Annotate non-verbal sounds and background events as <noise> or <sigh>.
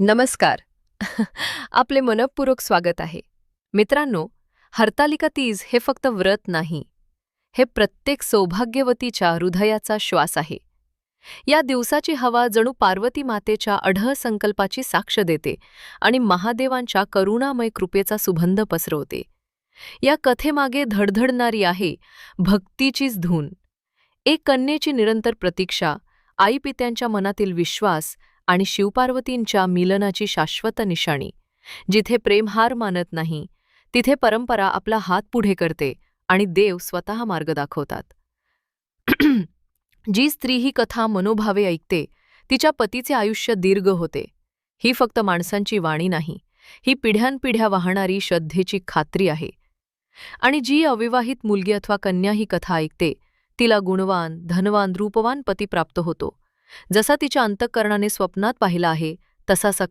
नमस्कार. <laughs> आपले मनपूर्वक स्वागत आहे. मित्रांनो हरतालिका तीज हे फक्त व्रत नाही हे प्रत्येक सौभाग्यवतीच्या हृदयाचा श्वास आहे. या दिवसाची हवा जणू पार्वती मातेच्या अढळ संकल्पाची साक्ष देते आणि महादेवांच्या करुणामय कृपेचा सुगंध पसरवते. या कथेमागे धडधडणारी आहे भक्तीचीच धून. एक कन्येची निरंतर प्रतीक्षा आईपित्यांच्या मनातील विश्वास आणि शिवपार्वतींच्या मिलनाची शाश्वत निशाणी. जिथे प्रेम हार मानत नाही तिथे परंपरा आपला हात पुढे करते आणि देव स्वतः मार्ग दाखवतात. जी स्त्री ही कथा मनोभावे ऐकते तिच्या पतीचे आयुष्य दीर्घ होते. ही फक्त माणसांची वाणी नाही ही पिढ्यानपिढ्या वाहणारी श्रद्धेची खात्री आहे. आणि जी अविवाहित मुलगी अथवा कन्या ही कथा ऐकते तिला गुणवान धनवान रूपवान पती प्राप्त होतो. जसा तिच्या अंतःकरणाने स्वप्नात पाहिला आहे तसा सक